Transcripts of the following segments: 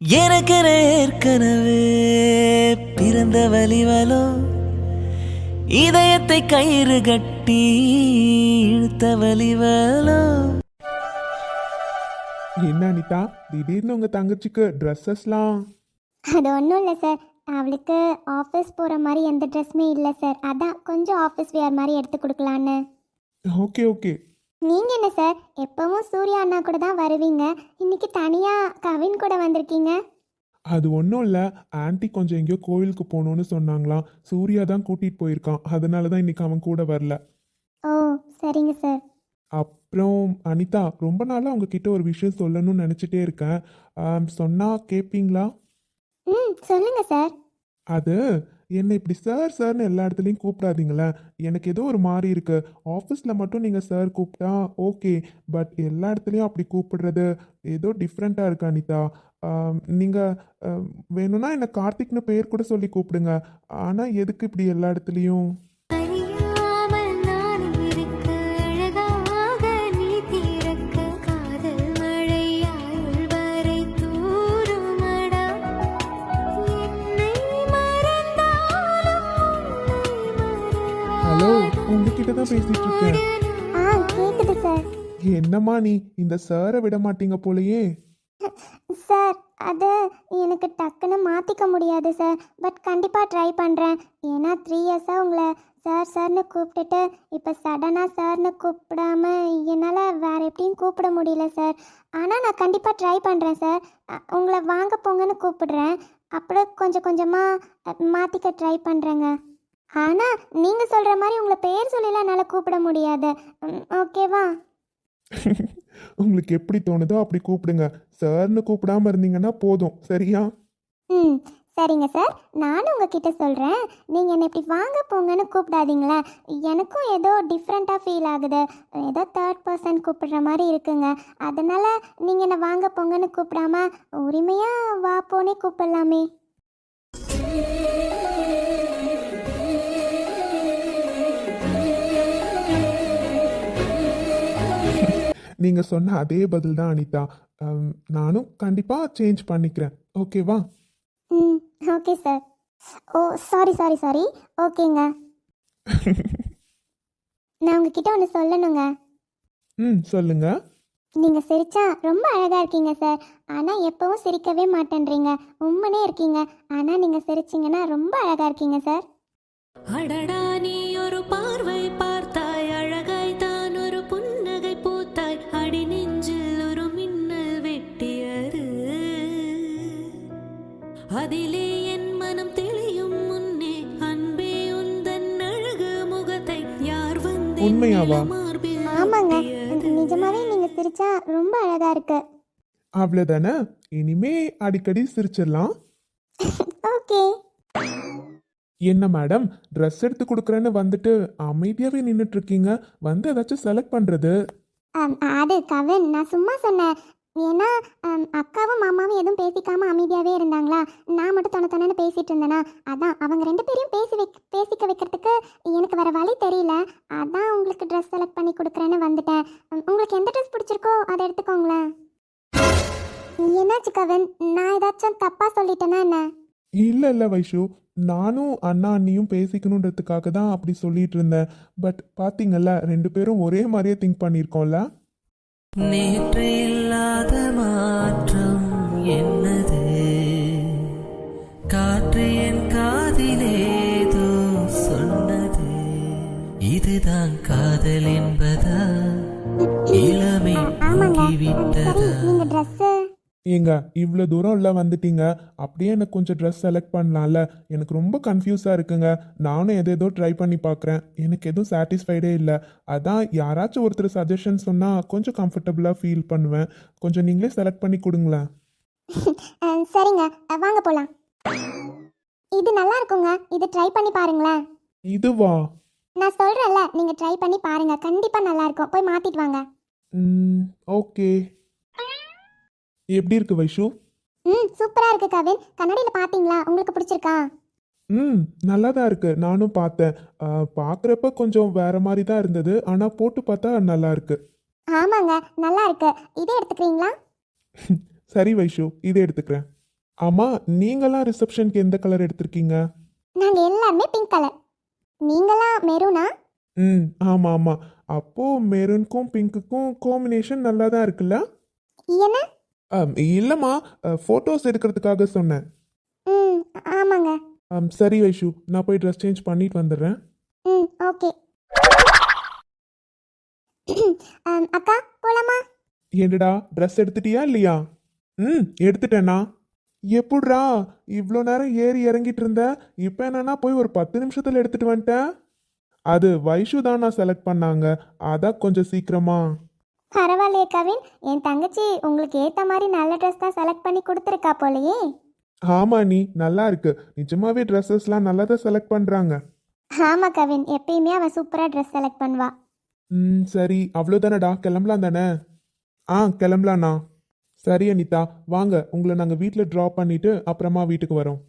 எனக்கென ஏற்கனவே பிறந்த வலிவலோ இதயத்தை கயிறு கட்டி இழுத்த வலிவலோ என்ன அனிதா? திடீர்னு உங்க தங்கச்சிக்கு ட்ரெஸ்ஸஸ்லாம் அது ஒன்றும் இல்லை சார் அவளுக்கு ஆஃபீஸ் போகிற மாதிரி எந்த ட்ரெஸ்ஸுமே இல்லை சார் அதான் கொஞ்சம் ஆஃபீஸ் வேர் மாதிரி எடுத்து கொடுக்கலான்னு. ஓகே ஓகே நீங்கள் என்ன சார்? எப்போவும் சூர்யா அண்ணா கூட தான் வருவீங்க. இன்னைக்கு தனியாக கவின் கூட வந்திருக்கீங்க? அது ஒன்றும் இல்லை. ஆன்ட்டி கொஞ்சம் எங்கேயோ கோவிலுக்கு போகணுன்னு சொன்னாங்களாம். சூர்யா தான் கூட்டிகிட்டு போயிருக்கான். அதனால தான் இன்னைக்கு அவன் கூட வரல. ஓ சரிங்க சார். அப்புறம் அனிதா ரொம்ப நாளாக உங்ககிட்ட ஒரு விஷயம் சொல்லணும்னு நினச்சிட்டே இருக்கேன். ஆம், சொன்னா கேட்பீங்களா ம் சொல்லுங்கள் சார். அது என்னை இப்படி சார் சார்னு எல்லா இடத்துலையும் கூப்பிடாதீங்களே. எனக்கு ஏதோ ஒரு மாதிரி இருக்குது ஆஃபீஸில் மட்டும் நீங்கள் சார் கூப்பிட்டா ஓகே பட் எல்லா இடத்துலையும் அப்படி கூப்பிடுறது ஏதோ டிஃப்ரெண்ட்டாக இருக்கு அனிதா. நீங்கள் வேணும்னா என்னை கார்த்திக்னு பேர் கூட சொல்லி கூப்பிடுங்க. ஆனால் எதுக்கு இப்படி எல்லா இடத்துலையும்? உங்ககிட்ட தான் பேசிட்டு இருக்கேன். ஆ கேட்குது சார். என்னம்மா நீ இந்த சாரை விட மாட்டீங்க போலயே? சார் அது எனக்கு டக்குன்னு மாற்றிக்க முடியாது சார். பட் கண்டிப்பாக ட்ரை பண்ணுறேன் ஏன்னா த்ரீ இயர்ஸாக உங்களை சார் சார்னு கூப்பிட்டுட்டு இப்போ சடனாக சார்னு கூப்பிடாம என்னால் வேறு எப்படியும் கூப்பிட முடியல சார். ஆனால் நான் கண்டிப்பாக ட்ரை பண்ணுறேன் சார். உங்களை வாங்க போங்கன்னு கூப்பிடுறேன். அப்புறம் கொஞ்சம் கொஞ்சமாக மாற்றிக்க ட்ரை பண்ணுறேங்க ஆனால் நீங்கள் சொல்கிற மாதிரி உங்களை பேர் சொல்லிலாம் என்னால் கூப்பிட முடியாது. ம், ஓகேவா? உங்களுக்கு எப்படி தோணுதோ அப்படி கூப்பிடுங்க. சார்னு கூப்பிடாம இருந்தீங்கன்னா போதும். சரியா? ம் சரிங்க சார். நானும் உங்ககிட்ட சொல்கிறேன் நீங்கள் என்னை இப்படி வாங்க போங்கன்னு கூப்பிடாதீங்களே? எனக்கும் ஏதோ டிஃப்ரெண்ட்டாக ஃபீல் ஆகுது. ஏதோ தேர்ட் பர்சன் கூப்பிடுற மாதிரி இருக்குங்க. அதனால் நீங்கள் என்னை வாங்க போங்கன்னு கூப்பிடாம உரிமையாக வா போனே கூப்பிடலாமே. நீங்க சொன்ன அதே பதில் தான் அனிதா. நானும் கண்டிப்பா சேஞ்ச் பண்ணிக்கிறேன். ஓகேவா ம் okay sir oh sorry sorry sorry ஓகேங்க நான் உங்ககிட்ட ஒன்று சொல்லணுங்க. ம் சொல்லுங்க. நீங்கள் சிரிச்சா ரொம்ப அழகாக இருக்கீங்க சார் ஆனால் எப்பவும் சிரிக்கவே மாட்டேன்றீங்க. உண்மனே இருக்கீங்க. ஆனால் நீங்கள் சிரிச்சிங்கன்னா ரொம்ப அழகாக இருக்கீங்க சார் அடடா நீ உண்மையாவா? ஆமாங்க. நிஜமாவே நீங்கள் சிரிச்சா ரொம்ப அழகாக இருக்கு. அவ்வளோதானே இனிமே அடிக்கடி சிரிச்சிடலாம். ஓகே. என்ன மேடம்? ட்ரெஸ் எடுத்து கொடுக்குறேன்னு வந்துட்டு அமைதியாகவே நின்றுட்டு இருக்கீங்க. வந்து ஏதாச்சும் செலக்ட் பண்ணுறது அம், அது கவின் நான் சும்மா சொன்னேன். ஏன்னா அக்காவும் மாமாவும் எதுவும் பேசிக்காம அமைதியாகவே இருந்தாங்களா? நான் மட்டும் தொண தொணன்னு பேசிட்டு இருந்தேனா? அதான் அவங்க ரெண்டு பேரையும் பேசி வைக் பேசிக்க வைக்கிறதுக்கு எனக்கு வேற வழி தெரியல. அதான் உங்களுக்கு ட்ரெஸ் செலக்ட் பண்ணி கொடுக்குறேன்னு வந்துட்டேன். உங்களுக்கு எந்த ட்ரெஸ் பிடிச்சிருக்கோ அதை எடுத்துக்கோங்களேன். என்னாச்சு கவன்? நான் ஏதாச்சும் தப்பாக சொல்லிட்டேனா என்ன? இல்லை இல்லை வைஷு. நானும் அண்ணா அண்ணியும் பேசிக்கணுன்றதுக்காக தான் அப்படி சொல்லிட்டு இருந்தேன். பட் பார்த்தீங்கல்ல ரெண்டு பேரும் ஒரே மாதிரியே திங்க் பண்ணியிருக்கோம்ல? நேற்று இல்லாத மாற்றம் என்னது? காற்று என் காதிலேதோ சொன்னது. இதுதான் காதல் என்பதா? இளமை ஆமாங்க. ஏங்க இவ்வளோ தூரம் இல்லை வந்துட்டீங்க. அப்படியே எனக்கு கொஞ்சம் ட்ரெஸ் செலக்ட் பண்ணலாம்ல. எனக்கு ரொம்ப கன்ஃபியூஸாக இருக்குங்க. நானும் எதேதோ ட்ரை பண்ணி பார்க்குறேன் எனக்கு எதுவும் சாட்டிஸ்ஃபைடே இல்லை. அதான் யாராச்சும் ஒருத்தர் சஜஷன் சொன்னால் கொஞ்சம் கம்ஃபர்டபுளாக ஃபீல் பண்ணுவேன். கொஞ்சம் நீங்களே செலக்ட் பண்ணி கொடுங்களேன். சரிங்க. வாங்க போகலாம் இது நல்லா இருக்குங்க. இது ட்ரை பண்ணி பாருங்களேன். இதுவா? நான் சொல்கிறேன்ல நீங்கள் ட்ரை பண்ணி பாருங்க. கண்டிப்பாக நல்லா இருக்கும். போய் மாற்றிட்டு வாங்க. ஓகே. எப்படி இருக்கு வைஷு? ம் சூப்பராக இருக்கு கவின் கண்ணாடியில் பார்த்தீங்களா உங்களுக்கு பிடிச்சிருக்கா? ம் நல்லா தான் இருக்கு. நானும் பார்த்தேன். பார்க்குறப்ப கொஞ்சம் வேற மாதிரி தான் இருந்தது. ஆனால் போட்டு பார்த்தா நல்லா இருக்கு. ஆமாங்க நல்லா இருக்கு. இதே எடுத்துக்கிறீங்களா? சரி வைஷு இதை எடுத்துக்கிறேன். ஆமா நீங்களாம் ரிசப்ஷனுக்கு எந்த கலர் எடுத்திருக்கீங்க? நாங்கள் எல்லாருமே பிங்க் கலர். நீங்களா மெரூனா? ம் ஆமாம் ஆமாம் அப்போது மெரூனுக்கும் பிங்க்குக்கும் காம்பினேஷன் நல்லா தான் இருக்குல்ல? என்ன? ஆம், இல்லைம்மா ஃபோட்டோஸ் எடுக்கிறதுக்காக சொன்னேன். ம் ஆமாங்க. ஆம், சரி வைஷு நான் போய் ட்ரெஸ் சேஞ்ச் பண்ணிட்டு வந்துடுறேன். ம் ஓகே. அக்கா போலாமா? ஏண்டுடா ட்ரெஸ் எடுத்துட்டியா இல்லையா? ம் எடுத்துட்டேண்ணா எப்படிடா இவ்வளோ நேரம் ஏறி இறங்கிட்டு இருந்த இப்போ என்னன்னா போய் ஒரு பத்து நிமிஷத்தில் எடுத்துட்டு வந்துட்டேன் அது வைஷு தான் நான் செலக்ட் பண்ணாங்க அதான் கொஞ்சம் சீக்கிரமா. பரவாயில்லையே கவின். என் தங்கச்சி உங்களுக்கு ஏற்ற மாதிரி நல்ல ட்ரெஸ் தான் செலக்ட் பண்ணி கொடுத்துருக்கா போலயே. ஆமா நீ நல்லா இருக்கு. நிஜமாவே ட்ரெஸ்ஸஸ்லாம் நல்லா தான் செலக்ட் பண்ணுறாங்க ஆமாம் கவின். எப்பயுமே அவன் சூப்பராக ட்ரெஸ் செலக்ட் பண்ணுவா. ம் சரி. அவ்வளோதானடா கிளம்பலாம் தானே? ஆ கிளம்பலாண்ணா. சரி அனிதா. வாங்க. உங்களை நாங்கள் வீட்டில் ட்ராப் பண்ணிட்டு அப்புறமா வீட்டுக்கு வரோம்.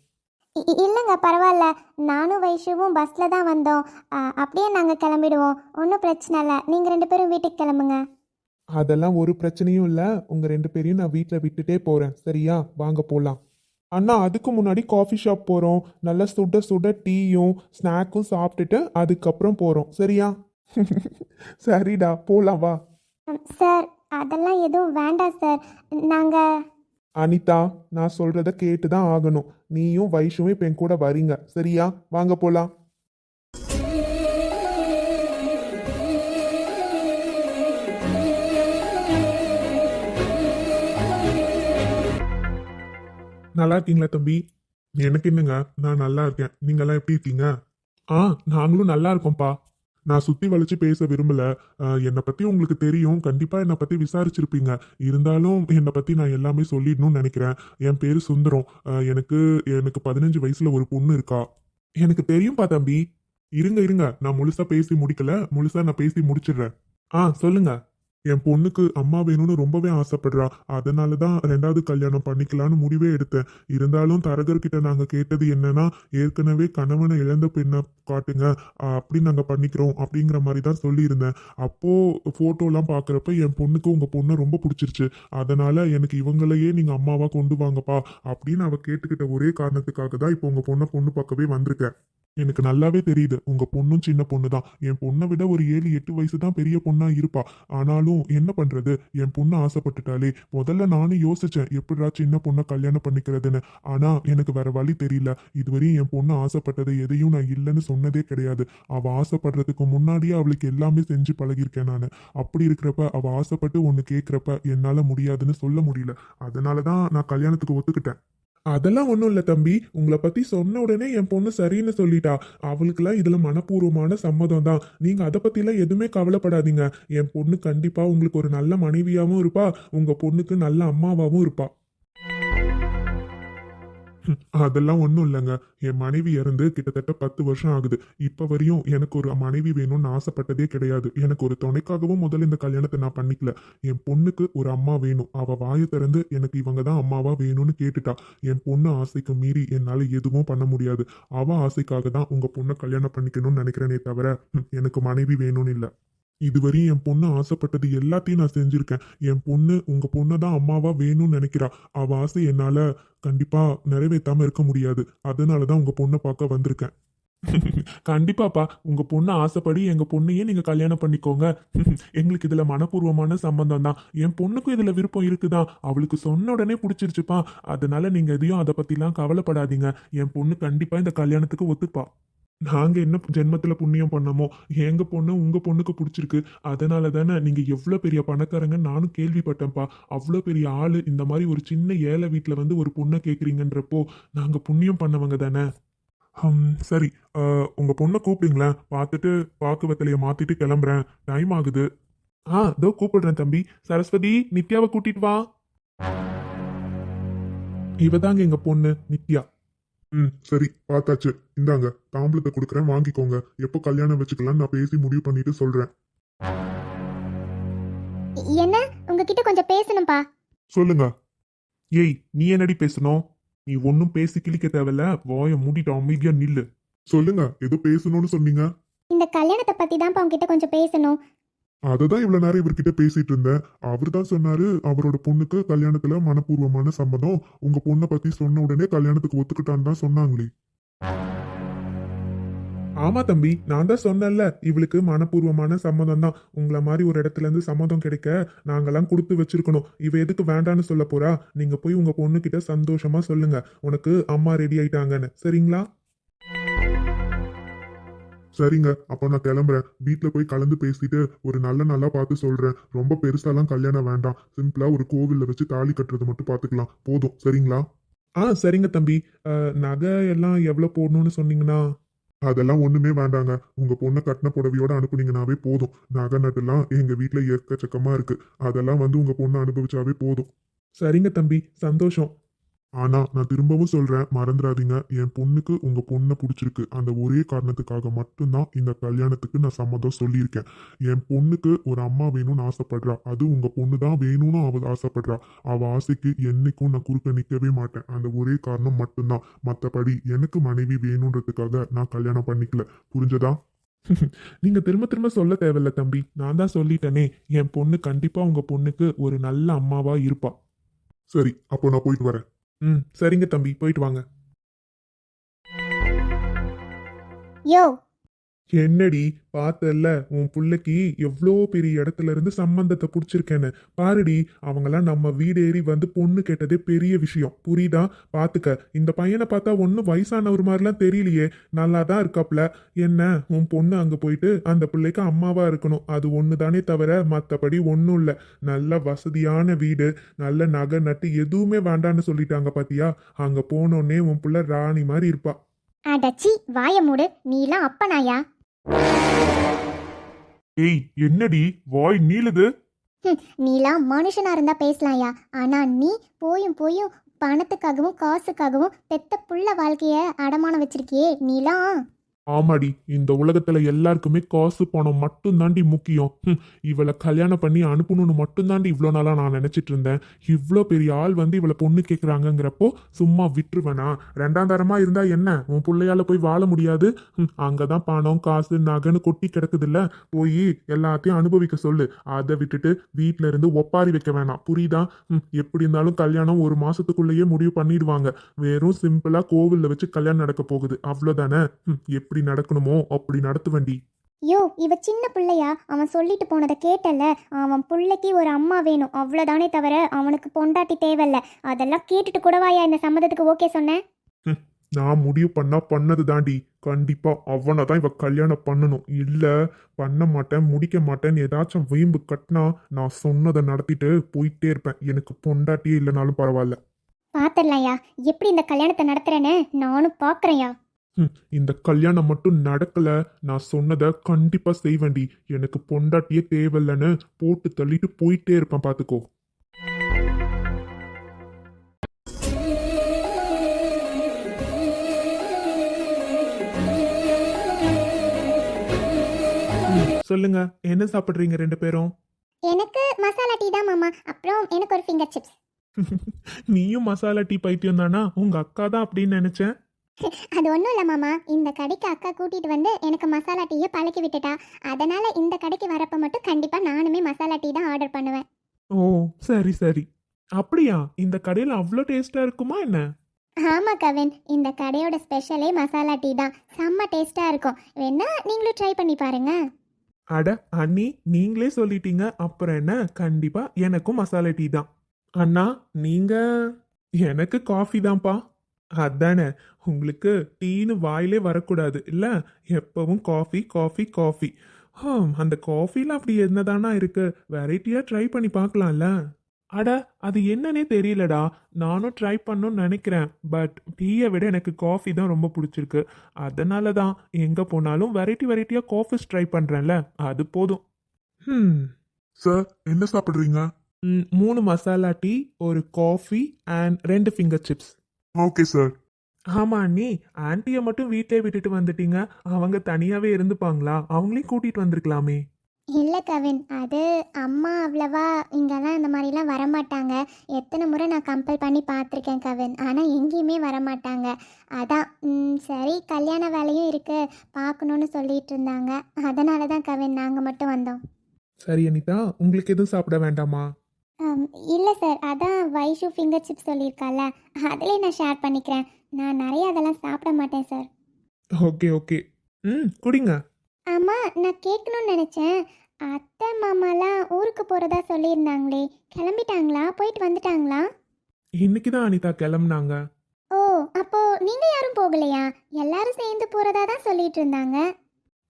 இ- இ- இல்லைங்க பரவாயில்ல. நானும் வைஷுவும் பஸ்ஸில் தான் வந்தோம். அ, அப்படியே நாங்கள் கிளம்பிடுவோம். ஒன்றும் பிரச்சனை இல்லை. நீங்கள் ரெண்டு பேரும் வீட்டுக்கு கிளம்புங்க. அதெல்லாம் ஒரு பிரச்சனையும் இல்லை. உங்கள் ரெண்டு பேரையும் நான் வீட்டில் விட்டுட்டே போகிறேன் சரியா? வாங்க போகலாம் அண்ணா அதுக்கு முன்னாடி காஃபி ஷாப் போகிறோம் நல்லா சுட சுட டீயும் ஸ்நாக்கும் சாப்பிட்டுட்டு அதுக்கப்புறம் போகிறோம் சரியா? சரிடா போகலாம் வா. சார் அதெல்லாம் எதுவும் வேண்டாம் சார். நாங்கள் அனிதா நான் சொல்கிறத கேட்டு தான் ஆகணும். நீயும் வைஷுவும் இப்போ என் கூட வரீங்க. சரியா? வாங்க போகலாம் நல்லா இருக்கீங்களா தம்பி? எனக்கு என்னங்க? நான் நல்லா இருக்கேன். நீங்கெல்லாம் எப்படி இருக்கீங்க? ஆ நாங்களும் நல்லா இருக்கோம்ப்பா. நான் சுத்தி வளைச்சு பேச விரும்பல. என்னை பத்தி உங்களுக்கு தெரியும். கண்டிப்பா என்னை பத்தி விசாரிச்சிருப்பீங்க. இருந்தாலும் என்னை பத்தி நான் எல்லாமே சொல்லிடணும்னு நினைக்கிறேன். என் பேரு சுந்தரம். எனக்கு எனக்கு பதினஞ்சு வயசுல ஒரு பொண்ணு இருக்கா. எனக்கு தெரியும்ப்பா தம்பி. இருங்க இருங்க. நான் முழுசா பேசி முடிக்கல. முழுசா நான் பேசி முடிச்சிடுறேன். ஆ சொல்லுங்க. என் பொண்ணுக்கு அம்மா வேணும்னு ரொம்பவே ஆசைப்படுறா. அதனால தான் ரெண்டாவது கல்யாணம் பண்ணிக்கலாம்னு முடிவே எடுத்தேன். இருந்தாலும் தரகர்கிட்ட நாங்கள் கேட்டது என்னன்னா ஏற்கனவே கணவனை இழந்த பெண்ணை காட்டுங்க. அப்படி நாங்கள் பண்ணிக்கிறோம் அப்படிங்கிற மாதிரி தான் சொல்லியிருந்தேன் அப்போது ஃபோட்டோலாம் பார்க்குறப்ப என் பொண்ணுக்கு உங்கள் பொண்ணை ரொம்ப பிடிச்சிருச்சு. அதனால் எனக்கு இவங்களையே நீங்கள் அம்மாவாக கொண்டு வாங்கப்பா அப்படின்னு அவள் கேட்டுக்கிட்ட ஒரே காரணத்துக்காக தான் இப்போ உங்கள் பொண்ணை பொண்ணு பார்க்கவே வந்திருக்கேன். எனக்கு நல்லாவே தெரியுது. உங்க பொண்ணும் சின்ன பொண்ணு தான் என் பொண்ணை விட ஒரு ஏழு எட்டு வயசு தான் பெரிய பொண்ணா இருப்பா. ஆனாலும் என்ன பண்றது? என் பொண்ணு ஆசைப்பட்டுட்டாலே முதல்ல நானும் யோசிச்சேன் எப்படிடா சின்ன பொண்ணை கல்யாணம் பண்ணிக்கிறதுன்னு. ஆனா எனக்கு வேற வழி தெரியல. இதுவரையும் என் பொண்ணு ஆசைப்பட்டது எதையும் நான் இல்லைன்னு சொன்னதே கிடையாது. அவ ஆசைப்படுறதுக்கு முன்னாடியே அவளுக்கு எல்லாமே செஞ்சு பழகிருக்கேன் நான். அப்படி இருக்கிறப்ப அவ ஆசைப்பட்டு ஒன்று கேட்குறப்ப என்னால முடியாதுன்னு சொல்ல முடியல. அதனால தான் நான் கல்யாணத்துக்கு ஒத்துக்கிட்டேன். அதெல்லாம் ஒன்றும் இல்லை தம்பி. உங்களை பற்றி சொன்ன உடனே என் பொண்ணு சரின்னு சொல்லிட்டா. அவளுக்குலாம் இதில் மனப்பூர்வமான சம்மதம் தான். நீங்கள் அதை பற்றிலாம் எதுவுமே கவலைப்படாதீங்க. என் பொண்ணு கண்டிப்பாக உங்களுக்கு ஒரு நல்ல மனைவியாகவும் இருப்பா. உங்கள் பொண்ணுக்கு நல்ல அம்மாவாகவும் இருப்பா. அதெல்லாம் ஒன்றும் இல்லைங்க. என் மனைவி இறந்து கிட்டத்தட்ட பத்து வருஷம் ஆகுது. இப்போ வரையும் எனக்கு ஒரு மனைவி வேணும்னு ஆசைப்பட்டதே கிடையாது. எனக்கு ஒரு துணைக்காகவும் முதல்ல இந்த கல்யாணத்தை நான் பண்ணிக்கல. என் பொண்ணுக்கு ஒரு அம்மா வேணும். அவ வாயை திறந்து எனக்கு இவங்க தான் அம்மாவா வேணும்னு கேட்டுட்டா. என் பொண்ணு ஆசைக்கு மீறி என்னால் எதுவும் பண்ண முடியாது. அவ ஆசைக்காக தான் உங்க பொண்ணை கல்யாணம் பண்ணிக்கணும்னு நினைக்கிறேனே தவிர எனக்கு மனைவி வேணும்னு இல்லை. இதுவரையும் என் பொண்ணு ஆசைப்பட்டது எல்லாத்தையும் நான் செஞ்சுருக்கேன். என் பொண்ணு உங்கள் பொண்ணை தான் அம்மாவா வேணும்னு நினைக்கிறா. அவள் ஆசை என்னால் கண்டிப்பாக நிறைவேற்றாமல் இருக்க முடியாது. அதனால தான் உங்கள் பொண்ணை பார்க்க வந்திருக்கேன். கண்டிப்பாப்பா உங்க பொண்ணு ஆசைப்படி எங்க பொண்ணையே நீங்க கல்யாணம் பண்ணிக்கோங்க. எங்களுக்கு இதுல மனப்பூர்வமான சம்பந்தம் தான். என் பொண்ணுக்கும் இதுல விருப்பம் இருக்குதான். அவளுக்கு சொன்ன உடனே பிடிச்சிருச்சுப்பா. அதனால நீங்க எதையும் அதை பத்திலாம் கவலைப்படாதீங்க. என் பொண்ணு கண்டிப்பா இந்த கல்யாணத்துக்கு ஒத்துப்பா. நாங்கள் என்ன ஜென்மத்தில் புண்ணியம் பண்ணமோ எங்கள் பொண்ணு உங்கள் பொண்ணுக்கு பிடிச்சிருக்கு. அதனால தானே நீங்கள் எவ்வளோ பெரிய பணக்காரங்க நானும் கேள்விப்பட்டேன்ப்பா. அவ்வளோ பெரிய ஆள் இந்த மாதிரி ஒரு சின்ன ஏழை வீட்டில் வந்து ஒரு பொண்ணை கேட்குறீங்கன்றப்போ நாங்கள் புண்ணியம் பண்ணவங்க தானே. ஹம், சரி. உங்கள் பொண்ணை கூப்பிடுங்களேன் பார்த்துட்டு பாக்கு மாற்றிட்டு கிளம்புறேன். டைம் ஆகுது. ஆ இதோ கூப்பிடுறேன் தம்பி. சரஸ்வதி நித்யாவை கூட்டிட்டு வா. இவதாங்க எங்கள் பொண்ணு நித்யா. ம் சரி பார்த்தாச்சு. இந்தாங்க தாம்பளத்தை கொடுக்குறேன் வாங்கிக்கோங்க. எப்போ கல்யாணம் வச்சுக்கலாம் நான் பேசி முடிவு பண்ணிட்டு சொல்றேன். என்ன? உங்ககிட்ட கொஞ்சம் பேசணும்ப்பா சொல்லுங்க. ஏய் நீ என்னடி பேசணும்? நீ ஒன்னும் பேசி கிழிக்க தேவையில்ல வாய மூடிட்டு அமைதியா நில்லு. சொல்லுங்க ஏதோ பேசணும்னு சொன்னீங்க. இந்த கல்யாணத்தை பற்றி தான்ப்பா உங்ககிட்ட கொஞ்சம் பேசணும். அதுதான் இவ்வளவு நேரம் இவர்கிட்ட பேசிட்டு இருந்தேன். அவர் தான் சொன்னாரு அவரோட பொண்ணுக்கு கல்யாணத்துல மனப்பூர்வமான சம்மதம். உங்க பொண்ணை பத்தி சொன்ன உடனே கல்யாணத்துக்கு ஒத்துக்கிட்டான்னு தான் சொன்னாங்களே. ஆமா தம்பி நான் தான் சொன்னேன்ல இவளுக்கு மனப்பூர்வமான சம்மதம் தான். உங்களை மாதிரி ஒரு இடத்துல இருந்து சம்மதம் கிடைக்க நாங்கெல்லாம் கொடுத்து வச்சிருக்கணும். இவ எதுக்கு வேண்டான்னு சொல்ல போறா? நீங்க போய் உங்க பொண்ணுகிட்ட சந்தோஷமா சொல்லுங்க. உனக்கு அம்மா ரெடி ஆயிட்டாங்கன்னு. சரிங்களா? சரிங்க அப்ப நான் கிளம்புறேன். வீட்டில் போய் கலந்து பேசிட்டு ஒரு நல்ல நல்லா பார்த்து சொல்றேன். ரொம்ப பெருசாலாம் கல்யாணம் வேண்டாம். சிம்பிளா ஒரு கோவில்ல வச்சு தாலி கட்டுறது மட்டும் பாத்துக்கலாம் போதும். சரிங்களா? ஆ சரிங்க தம்பி. நகை எல்லாம் எவ்வளவு போடணும்னு சொன்னீங்கன்னா? அதெல்லாம் ஒண்ணுமே வேண்டாங்க. உங்க பொண்ணை கட்டின புடவையோட அனுப்புனீங்கனாவே போதும். நகை நட்டுலாம் எங்க வீட்டில் எக்கச்சக்கமா இருக்கு. அதெல்லாம் வந்து உங்க பொண்ணை அனுபவிச்சாவே போதும். சரிங்க தம்பி. சந்தோஷம். ஆனா நான் திரும்பவும் சொல்றேன் மறந்துடாதீங்க. என் பொண்ணுக்கு உங்க பொண்ணை பிடிச்சிருக்கு. அந்த ஒரே காரணத்துக்காக மட்டும்தான் இந்த கல்யாணத்துக்கு நான் சம்மதம் சொல்லியிருக்கேன். என் பொண்ணுக்கு ஒரு அம்மா வேணும்னு ஆசைப்படுறா. அது உங்க பொண்ணு தான் வேணும்னு அவ ஆசைப்படுறா. அவ ஆசைக்கு என்னைக்கும் நான் குறுக்க நிக்கவே மாட்டேன். அந்த ஒரே காரணம் மட்டும்தான். மத்தபடி எனக்கு மனைவி வேணுன்றதுக்காக நான் கல்யாணம் பண்ணிக்கல. புரிஞ்சதா? நீங்க திரும்ப திரும்ப சொல்ல தேவையில்ல தம்பி. நான் தான் சொல்லிட்டேனே. என் பொண்ணு கண்டிப்பா உங்க பொண்ணுக்கு ஒரு நல்ல அம்மாவா இருப்பா. சரி அப்போ நான் போயிட்டு வரேன். ம் சரிங்க தம்பி போயிட்டு வாங்க. யோ என்னடி பார்த்தல்ல உன் பிள்ளைக்கு எவ்வளோ பெரிய இடத்துல இருந்து சம்பந்தத்தை பிடிச்சிருக்கேன்னு. பாருடி அவங்களாம் நம்ம வீடு ஏறி வந்து பொண்ணு கேட்டதே பெரிய விஷயம். புரியுதா? பார்த்துக்க இந்த பையனை பார்த்தா ஒன்றும் வயசானவர் மாதிரிலாம் தெரியலையே. நல்லா தான் இருக்காப்ல. என்ன உன் பொண்ணு அங்கே போயிட்டு அந்த பிள்ளைக்கு அம்மாவாக இருக்கணும். அது ஒன்று தானே தவிர மற்றபடி ஒன்றும் இல்லை. நல்ல வசதியான வீடு. நல்ல நகை நட்டு எதுவுமே வேண்டான்னு சொல்லிட்டாங்க பாத்தியா? அங்கே போனோடனே உன் பிள்ளை ராணி மாதிரி இருப்பா. அடச்சி வாய மூடு. நீலாம் அப்பனாயா? ஏய் என்னடி? வாய் நீளுது. நீலாம் மனுஷனா இருந்தா பேசலாம்யா. ஆனா நீ போயும் போயும் பணத்துக்காகவும் காசுக்காகவும் பெத்த புள்ள வாழ்க்கைய அடமானம் வச்சிருக்கியே நீலாம் ஆமாடி இந்த உலகத்துல எல்லாருக்குமே காசு பணம் மட்டும்தாண்டி முக்கியம். இவளை கல்யாணம் பண்ணி அனுப்பணும்னு மட்டும்தாண்டி இவ்வளோ நாளாக நான் நினச்சிட்டு இருந்தேன். இவ்வளோ பெரிய ஆள் வந்து இவளை பொண்ணு கேட்குறாங்கங்கிறப்போ சும்மா விட்டுருவேனா? ரெண்டாம் தரமாக இருந்தால் என்ன? உன் பிள்ளையால போய் வாழ முடியாது. அங்கே தான் பணம் காசு நகைன்னு கொட்டி கிடக்குதுல்ல. போய் எல்லாத்தையும் அனுபவிக்க சொல்லு. அதை விட்டுட்டு வீட்டில இருந்து ஒப்பாரி வைக்க வேணாம். புரியுதா? எப்படி இருந்தாலும் கல்யாணம் ஒரு மாசத்துக்குள்ளேயே முடிவு பண்ணிடுவாங்க. வெறும் சிம்பிளாக கோவில்ல வச்சு கல்யாணம் நடக்க போகுது. அவ்வளோதானே எப்படி எப்படி நடக்கணுமோ? அப்படி நடத்துவண்டி. யோ இவ சின்ன பிள்ளையா? அவன் சொல்லிட்டு போனதை கேட்டல அவன் பிள்ளைக்கு ஒரு அம்மா வேணும். அவ்வளோதானே தவிர அவனுக்கு பொண்டாட்டி தேவையில்ல அதெல்லாம் கேட்டுட்டு கூடவாயா இந்த சம்மதத்துக்கு ஓகே சொன்னேன் நான் முடிவு பண்ணா பண்ணது தாண்டி கண்டிப்பா அவனை தான் இவ கல்யாணம் பண்ணணும். இல்ல பண்ண மாட்டேன் முடிக்க மாட்டேன்னு ஏதாச்சும் வீம்பு கட்டினா நான் சொன்னதை நடத்திட்டு போயிட்டே இருப்பேன். எனக்கு பொண்டாட்டியே இல்லைனாலும் பரவாயில்ல. பாத்திரலாம்யா எப்படி இந்த கல்யாணத்தை நடத்துறேன்னு நானும் பார்க்கறேன்யா ஹம், இந்த கல்யாணம் மட்டும் நடக்கல. நான் சொன்னதை கண்டிப்பா செய்வேண்டி. எனக்கு பொண்டாட்டியே தேவையில்லைன்னு போட்டு தள்ளிட்டு போயிட்டே இருப்பேன் பாத்துக்கோ. சொல்லுங்க என்ன சாப்பிடுறீங்க ரெண்டு பேரும்? எனக்கு மசாலா டீ தான் மாமா. அப்புறம் எனக்கு ஒரு ஃபிங்கர் சிப்ஸ் நீயும் மசாலா டீ பைத்தியம் தானா உங்க அக்கா தான் அப்படின்னு நினைச்சேன். அது ஒன்றும் இல்லை மாமா. இந்த கடைக்கு அக்கா கூட்டிட்டு வந்து எனக்கு மசாலா டீயை பழக்கி விட்டுட்டா. அதனால இந்த கடைக்கு வரப்ப மட்டும் கண்டிப்பாக நானுமே மசாலா டீ தான் ஆர்டர் பண்ணுவேன். ஓ சரி சரி. அப்படியா? இந்த கடையில் அவ்வளோ டேஸ்டா இருக்குமா என்ன? ஆமா கவின். இந்த கடையோட ஸ்பெஷலே மசாலா டீ தான். செம்ம டேஸ்டா இருக்கும். வேணா நீங்களும் ட்ரை பண்ணி பாருங்க. அட அண்ணி நீங்களே சொல்லிட்டீங்க. அப்புறம் என்ன? கண்டிப்பா எனக்கும் மசாலா டீ தான். அண்ணா நீங்க? எனக்கு காஃபி தான்ப்பா. அதானே? உங்களுக்கு டீன்னு வாயிலே வரக்கூடாது. இல்ல எப்பவும் காஃபி காஃபி காஃபி அந்த காஃபில அப்படி என்னதானா இருக்கு? வெரைட்டியா ட்ரை பண்ணி பார்க்கலாம்ல. அட அது என்னன்னே தெரியலடா. நானும் ட்ரை பண்ணணும்னு நினைக்கிறேன். பட் டீயை விட எனக்கு காஃபி தான் ரொம்ப பிடிச்சிருக்கு. அதனால தான் எங்கே போனாலும் வெரைட்டி வெரைட்டியாக காஃபிஸ் ட்ரை பண்ணுறேன்ல அது போதும். ம் சார் என்ன சாப்பிடுறீங்க? மூணு மசாலா டீ ஒரு காஃபி அண்ட் ரெண்டு ஃபிங்கர் சிப்ஸ் ஓகே சார். ஆமா அண்ணி. ஆன்ட்டியை மட்டும் வீட்டே விட்டுட்டு வந்துட்டீங்க. அவங்க தனியாவே இருந்துப்பாங்களா? அவங்களையும் கூட்டிட்டு வந்திருக்கலாமே. இல்லை கவின். அது அம்மா அவ்வளவா இங்கெல்லாம் இந்த மாதிரிலாம் வரமாட்டாங்க. எத்தனை முறை நான் கம்பல் பண்ணி பார்த்துருக்கேன் கவின். ஆனால் எங்கேயுமே வரமாட்டாங்க. அதான் ம், சரி கல்யாண வேலையும் இருக்கு. பார்க்கணுன்னு சொல்லிட்டு இருந்தாங்க. அதனால தான் கவின் நாங்கள் மட்டும் வந்தோம். சரி அனிதா. உங்களுக்கு எதுவும் சாப்பிட வேண்டாமா? இல்லை சார் அதான் வைஷு ஃபிங்கர் சிப்ஸ் சொல்லியிருக்கால அதிலே நான் ஷேர் பண்ணிக்கிறேன். நான் நிறைய அதெல்லாம் சாப்பிட மாட்டேன் சார் ஓகே ஓகே ம் குடிங்க. அம்மா நான் கேட்கணும்னு நினச்சேன். அத்தை மாமாலாம் ஊருக்கு போகிறதா சொல்லியிருந்தாங்களே. கிளம்பிட்டாங்களா? போயிட்டு வந்துட்டாங்களா? இன்னைக்கு தான் அனிதா கிளம்புனாங்க. ஓ அப்போ நீங்கள் யாரும் போகலையா? எல்லாரும் சேர்ந்து போகிறதா தான் சொல்லிட்டு இருந்தாங்க.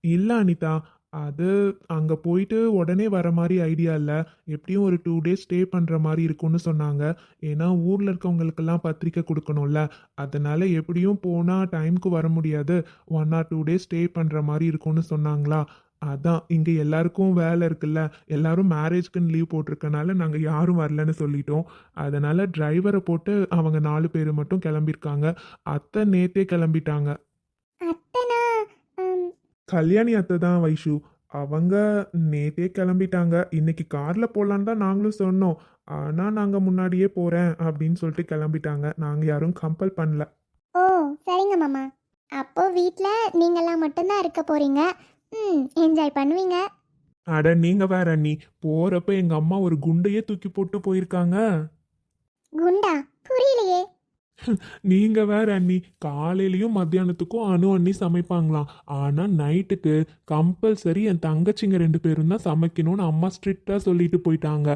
இல்லை அனிதா. அது அங்கே போயிட்டு உடனே வர மாதிரி ஐடியா இல்லை. எப்படியும் ஒரு டூ டேஸ் ஸ்டே பண்ணுற மாதிரி இருக்கும்னு சொன்னாங்க. ஏன்னா ஊரில் இருக்கவங்களுக்கெல்லாம் பத்திரிக்கை கொடுக்கணும்ல. அதனால எப்படியும் போனால் டைம்க்கு வர முடியாது. One or two days stay பண்ணுற மாதிரி இருக்கும்னு சொன்னாங்களா? அதான் இங்கே எல்லாருக்கும் வேலை இருக்குல்ல. எல்லாரும் மேரேஜ்க்குன்னு லீவ் போட்டிருக்கனால நாங்கள் யாரும் வரலன்னு சொல்லிட்டோம். அதனால் டிரைவரை போட்டு அவங்க நாலு பேர் மட்டும் கிளம்பியிருக்காங்க. அத்தை நேத்தே கிளம்பிட்டாங்க. கல்யாணி அத்தை தான் வைஷு. அவங்க நேத்தே கிளம்பிட்டாங்க. இன்னைக்கு கார்ல போலான்னு தான் நாங்களும் சொன்னோம். ஆனா நாங்க முன்னாடியே போறேன் அப்படின்னு சொல்லிட்டு கிளம்பிட்டாங்க. நாங்க யாரும் கம்பல் பண்ணல. ஓ சரிங்க மாமா. அப்போ வீட்டில் நீங்களாம் மட்டும்தான் இருக்க போகிறீங்க ம் என்ஜாய் பண்ணுவீங்க. அட நீங்க வேற அண்ணி. போறப்ப எங்க அம்மா ஒரு குண்டையே தூக்கி போட்டு போயிருக்காங்க. குண்டா? புரியலையே. நீங்க வேற அண்ணி காலையிலயும் மத்தியானத்துக்கும் அணு அண்ணி சமைப்பாங்களாம். ஆனா நைட்டுக்கு கம்பல்சரி என் தங்கச்சிங்க ரெண்டு பேரும் தான் சமைக்கணும்னு அம்மா ஸ்ட்ரிக்டா சொல்லிட்டு போயிட்டாங்க.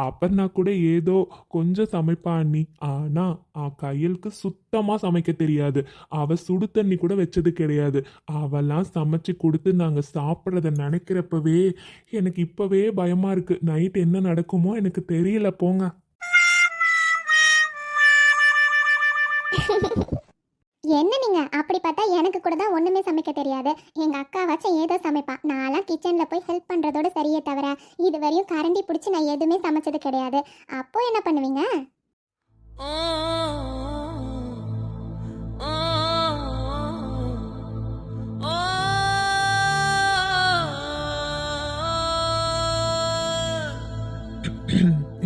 அப்பர்னா கூட ஏதோ கொஞ்சம் சமைப்பா அண்ணி. ஆனா ஆ, கையலுக்கு சுத்தமா சமைக்க தெரியாது. அவ சுடு தண்ணி கூட வச்சது கிடையாது. அவெல்லாம் சமைச்சு கொடுத்து நாங்க சாப்பிட்றத நினைக்கிறப்பவே எனக்கு இப்பவே பயமா இருக்கு. நைட் என்ன நடக்குமோ எனக்கு தெரியல. போங்க. என்ன நீங்க? அப்படி பார்த்தா எனக்கு கூட தான் ஒண்ணுமே சமைக்க தெரியாது. எங்க அக்காவாச்சும் ஏதோ சமைப்பா. நான்லாம் கிச்சன்ல போய் ஹெல்ப் பண்றதோட சரியே தவிர இது வரையும் கரண்டி பிடிச்சி நான் எதுவுமே சமைச்சது கிடையாது. அப்போ என்ன பண்ணுவீங்க?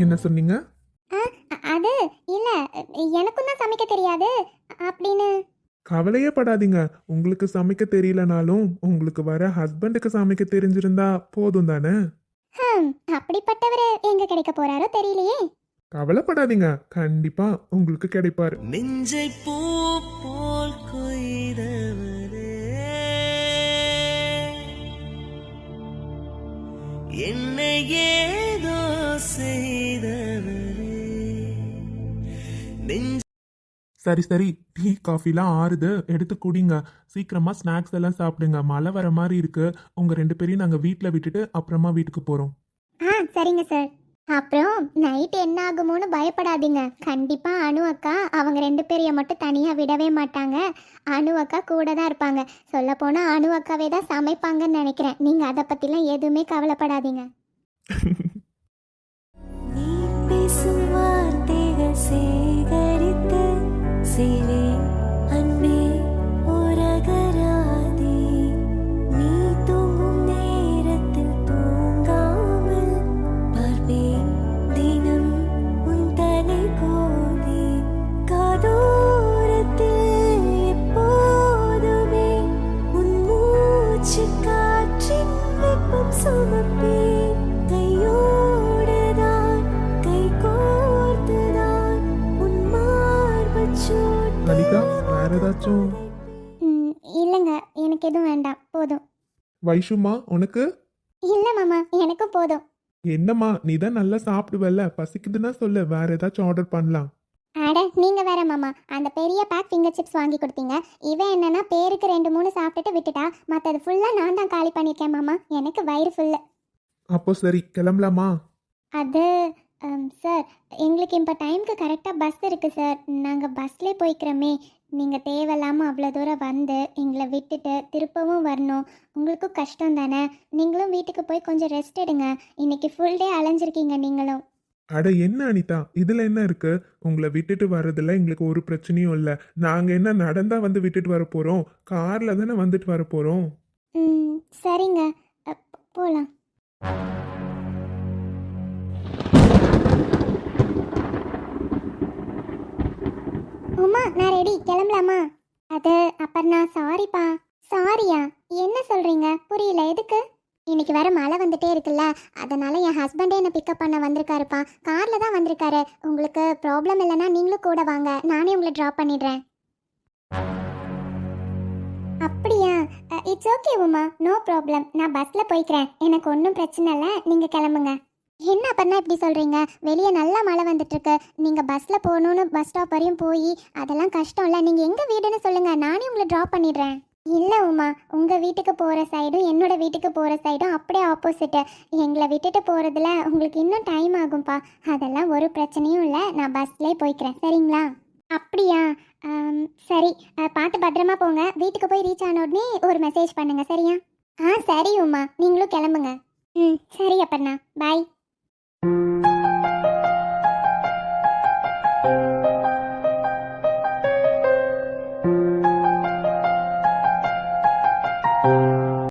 என்ன சொன்னீங்க? அது எனக்கும் தான் சமைக்க தெரியாது. அப்படின்னு. கவலையே படாதீங்க உங்களுக்கு சமைக்க தெரியலனாலும் உங்களுக்கு வர ஹஸ்பண்டுக்கு சமைக்க தெரிஞ்சிருந்தா போதும் தானே? அப்படிப்பட்டவர் எங்க கிடைக்க போறாரோ தெரியலையே. கவலைப்படாதீங்க. கண்டிப்பா உங்களுக்கு கிடைப்பாரு. நெஞ்சை பூ போல் கொய்தவரே. என்னை சரி சரி டீ காஃபிலாம் ஆறுது. எடுத்து குடிங்க. சீக்கிரமா ஸ்நாக்ஸ் எல்லாம் சாப்பிடுங்க. மழை வர மாதிரி இருக்கு. உங்க ரெண்டு பேரையும் நாங்க வீட்டில் விட்டுட்டு அப்புறமா வீட்டுக்கு போறோம். ஆ சரிங்க சார் அப்புறம் நைட் என்ன ஆகுமோன்னு பயப்படாதீங்க. கண்டிப்பா அனு அக்கா அவங்க ரெண்டு பேரையும் மட்டும் தனியா விடவே மாட்டாங்க. அனு அக்கா கூட தான் இருப்பாங்க. சொல்ல போனா அனு அக்காவே தான் சமைப்பாங்கன்னு நினைக்கிறேன். நீங்க அதை பத்திலாம் எதுவுமே கவலைப்படாதீங்க. நீ பேசும் வார்த்தைகள் வைஷுமா உனக்கு? இல்லை மாமா எனக்கும் போதும். என்னம்மா நீ தான் நல்லா சாப்பிடுவல்ல? பசிக்குதுன்னா சொல்லு வேற ஏதாச்சும் ஆர்டர் பண்ணலாம். அட நீங்க வேற மாமா அந்த பெரிய பேக் ஃபிங்கர் சிப்ஸ் வாங்கி கொடுத்தீங்க. இவன் என்னன்னா பேருக்கு ரெண்டு மூணு சாப்பிட்டுட்டு விட்டுட்டா. மற்றது ஃபுல்லாக நான் தான் காலி பண்ணியிருக்கேன் மாமா. எனக்கு வயிறு ஃபுல்லு அப்போ சரி கிளம்பலாமா? அது சார் எங்களுக்கு இப்போ டைமுக்கு கரெக்டாக பஸ் இருக்குது சார் நாங்கள் பஸ்லேயே போய்க்கிறோமே. நீங்கள் தேவையில்லாமல் அவ்வளோ தூரம் வந்து எங்களை விட்டுட்டு திருப்பவும் வரணும். உங்களுக்கும் கஷ்டம் தானே? நீங்களும் வீட்டுக்கு போய் கொஞ்சம் ரெஸ்ட் எடுங்க. இன்னைக்கு ஃபுல் டே அலைஞ்சிருக்கீங்க நீங்களும். அட என்ன அனிதா? இதுல என்ன இருக்கு? உங்களை விட்டுட்டு வர்றதுல எங்களுக்கு ஒரு பிரச்சனையும் இல்லை. நாங்க என்ன நடந்தா வந்து விட்டுட்டு வர போறோம்? கார்ல தானே வந்துட்டு வர போறோம்? ம் சரிங்க. போகலாம் உமா நான் ரெடி கிளம்பலாமா? அது அப்புறம் நான் சாரிப்பா சாரியா என்ன சொல்றீங்க? புரியல எதுக்கு? இன்னைக்கு வேற மழை வந்துட்டே இருக்குல்ல. அதனால என் ஹஸ்பண்டே என்னை பிக்கப் பண்ண வந்திருக்காருப்பா. கார்ல தான் வந்திருக்காரு. உங்களுக்கு ப்ராப்ளம் இல்லைன்னா நீங்களும் கூட வாங்க. நானே உங்களை ட்ராப் பண்ணிடுறேன். அப்படியா? It's okay Uma. No problem நான் பஸ்ல போய்க்கிறேன். எனக்கு ஒன்றும் பிரச்சனை இல்லை. நீங்க கிளம்புங்க. என்ன பண்ணா இப்படி சொல்கிறீங்க வெளியே நல்லா மழை வந்துட்டுருக்கு. நீங்கள் பஸ்ஸில் போகணுன்னு போகணும்னு பஸ் ஸ்டாப் வரையும் போய் அதெல்லாம் கஷ்டம் இல்லை நீங்கள் எங்க வீடுன்னு சொல்லுங்கள் நானே உங்களை ட்ராப் பண்ணிடுறேன். இல்லை உமா உங்கள் வீட்டுக்கு போகிற சைடும் என்னோட வீட்டுக்கு போகிற சைடும் அப்படியே ஆப்போசிட்டு எங்களை விட்டுட்டு போகிறதுல உங்களுக்கு இன்னும் டைம் ஆகும்ப்பா. அதெல்லாம் ஒரு பிரச்சனையும் இல்லை. நான் பஸ்லேயே போய்க்கிறேன். சரிங்களா? அப்படியா? சரி. பார்த்து பத்திரமா போங்க. வீட்டுக்கு போய் ரீச் ஆன உடனே ஒரு மெசேஜ் பண்ணுங்க. சரியா? ஆ சரி உமா. நீங்களும் கிளம்புங்க. ம் சரி அப்பண்ணா. பாய் thank you.